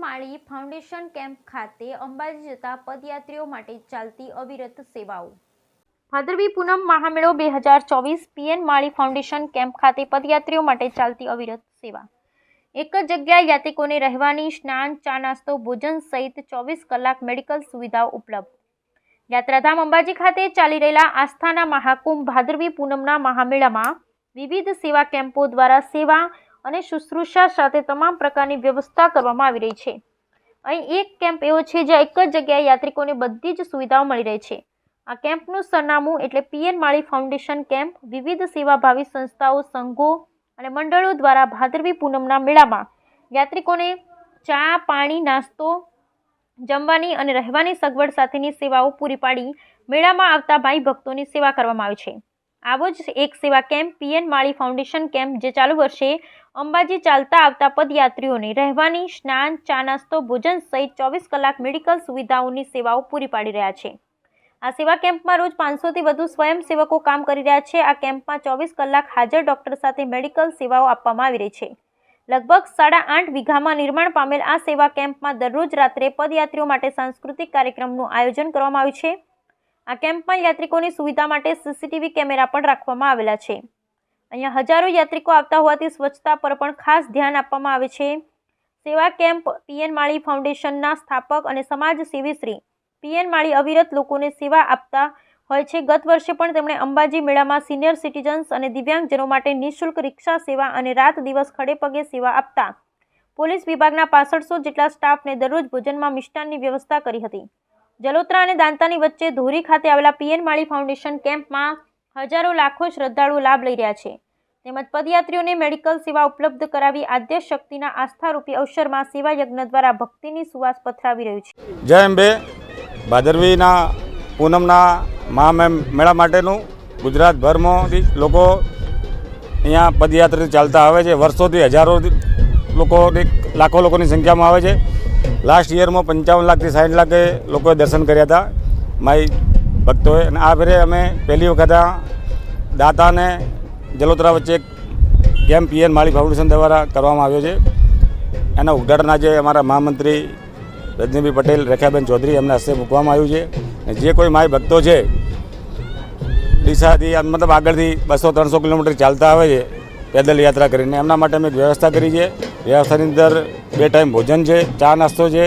માળી foundation camp ખાતે અંબાજી જતા પદયાત્રીઓ માટે ચાલતી અવિરત સેવાઓ. ભાદરવી પૂનમ મહામેળો બે હજાર ચોવીસ પીએન માળી ફાઉન્ડેશન કેમ્પ ખાતે પદયાત્રીઓ માટે ચાલતી અવિરત સેવા. એક જ જગ્યાએ યાત્રિકોને રહેવાની, સ્નાન, ચા નાસ્તો, ભોજન સહિત ચોવીસ કલાક મેડિકલ સુવિધાઓ ઉપલબ્ધ. યાત્રાધામ અંબાજી ખાતે ચાલી રહેલા આસ્થાના મહાકુંભ ભાદરવી પૂનમના મહામેળામાં વિવિધ સેવા કેમ્પો દ્વારા સેવા અને શુશ્રુષા સાથે તમામ પ્રકારની વ્યવસ્થા કરવામાં આવી રહી છે. અહીં એક કેમ્પ એવો છે જ્યાં એક જ જગ્યાએ યાત્રિકોને બધી જ સુવિધાઓ મળી રહી છે. આ કેમ્પનું સરનામું એટલે પીએન માળી ફાઉન્ડેશન કેમ્પ, વિવિધ સેવાભાવી સંસ્થાઓ, સંઘો અને મંડળો દ્વારા ભાદરવી પૂનમના મેળામાં યાત્રિકોને ચા, પાણી, નાસ્તો, જમવાની અને રહેવાની સગવડ સાથેની સેવાઓ પૂરી પાડી મેળામાં આવતા ભાઈ ભક્તોની સેવા કરવામાં આવે છે. આવો જ એક સેવા camp, PN Mali foundation camp, જે ચાલુ વર્ષે અંબાજી ચાલતા આવતા પદયાત્રીઓને રહેવાની, સ્નાન, ચા નાસ્તો, ભોજન સહિત ચોવીસ કલાક મેડિકલ સુવિધાઓની સેવાઓ પૂરી પાડી રહ્યા છે. આ સેવા કેમ્પમાં રોજ પાંચસોથી વધુ સ્વયંસેવકો કામ કરી રહ્યા છે. આ કેમ્પમાં ચોવીસ કલાક હાજર ડોક્ટર સાથે મેડિકલ સેવાઓ આપવામાં આવી રહી છે. લગભગ સાડા આઠ વીઘામાં નિર્માણ પામેલ આ સેવા કેમ્પમાં દરરોજ રાત્રે પદયાત્રીઓ માટે સાંસ્કૃતિક કાર્યક્રમનું આયોજન કરવામાં આવ્યું છે. આ કેમ્પમાં યાત્રિકોની સુવિધા માટે સીસીટીવી કેમેરા પણ રાખવામાં આવેલા છે. અહીંયા હજારો યાત્રિકો આવતા હોવાથી સ્વચ્છતા પર પણ ખાસ ધ્યાન આપવામાં આવે છે. સેવા કેમ્પ પીએન માળી ફાઉન્ડેશનના સ્થાપક અને સમાજસેવી શ્રી પીએન માળી અવિરત લોકોને સેવા આપતા હોય છે. ગત વર્ષે પણ તેમણે અંબાજી મેળામાં સિનિયર સિટીઝન્સ અને દિવ્યાંગજનો માટે નિઃશુલ્ક રિક્ષા સેવા અને રાત દિવસ ખડે પગે સેવા આપતા. પોલીસ વિભાગના પાસઠસો જેટલા સ્ટાફને દરરોજ ભોજનમાં મિષ્ટાનની વ્યવસ્થા કરી હતી. જલોત્રા અને દાંતાની વચ્ચે ધોરી ખાતે આવેલા પીએન માળી ફાઉન્ડેશન કેમ્પમાં હજારો લાખો શ્રદ્ધાળુઓ લાભ લઈ રહ્યા છે. તેમજ પદયાત્રીઓને મેડિકલ સેવા ઉપલબ્ધ કરાવી આદ્ય શક્તિના આસ્થારૂપી અવસરમાં સેવા યજ્ઞ દ્વારા ભક્તિની સુવાસ પથરાવી રહ્યું છે. જય અંબે. ભાદરવીના પૂનમના મહા મેળા માટેનું ગુજરાતભરમાંથી લોકો અહીંયા પદયાત્રા ચાલતા આવે છે. વર્ષોથી હજારો લોકોની, લાખો લોકોની સંખ્યામાં આવે છે. લાસ્ટ યરમાં પંચાવન લાખથી સાઠ લાખે લોકોએ દર્શન કર્યા હતા માય ભક્તોએ. અને આ ફેરે અમે પહેલી વખત આ દાતાને જલોત્રા વચ્ચે એક ગેમ પીએન માળી ફાઉન્ડેશન દ્વારા કરવામાં આવ્યો છે. એના ઉદ્ઘાટન આજે અમારા મહામંત્રી રજનીભાઈ પટેલ, રેખાબેન ચૌધરી એમના હસ્તે મૂકવામાં આવ્યું છે. અને જે કોઈ માય ભક્તો છે, ડીસાથી મતલબ આગળથી બસો, ત્રણસો કિલોમીટર ચાલતા આવે છે પેદલ યાત્રા કરીને. એમના માટે અમે એક વ્યવસ્થા કરી છે. વ્યવસ્થાની અંદર બે ટાઈમ ભોજન છે ચા નાસ્તો છે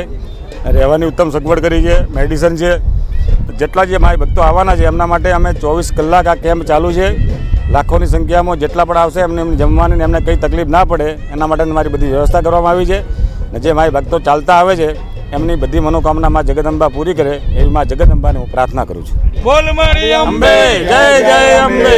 રહેવાની ઉત્તમ સગવડ કરી છે મેડિસન છે. જેટલા જે માય ભક્તો આવવાના છે એમના માટે અમે ચોવીસ કલાક આ કેમ્પ ચાલુ છે. લાખોની સંખ્યામાં જેટલા પણ આવશે એમને જમવાની એમને કંઈ તકલીફ ના પડે એના માટે મારી બધી વ્યવસ્થા કરવામાં આવી છે. અને જે મારી ભક્તો ચાલતા આવે છે એમની બધી મનોકામના માં જગદંબા પૂરી કરે એવી માં જગદંબાને હું પ્રાર્થના કરું છું. બોલ મારી અંબે જય જય અંબે.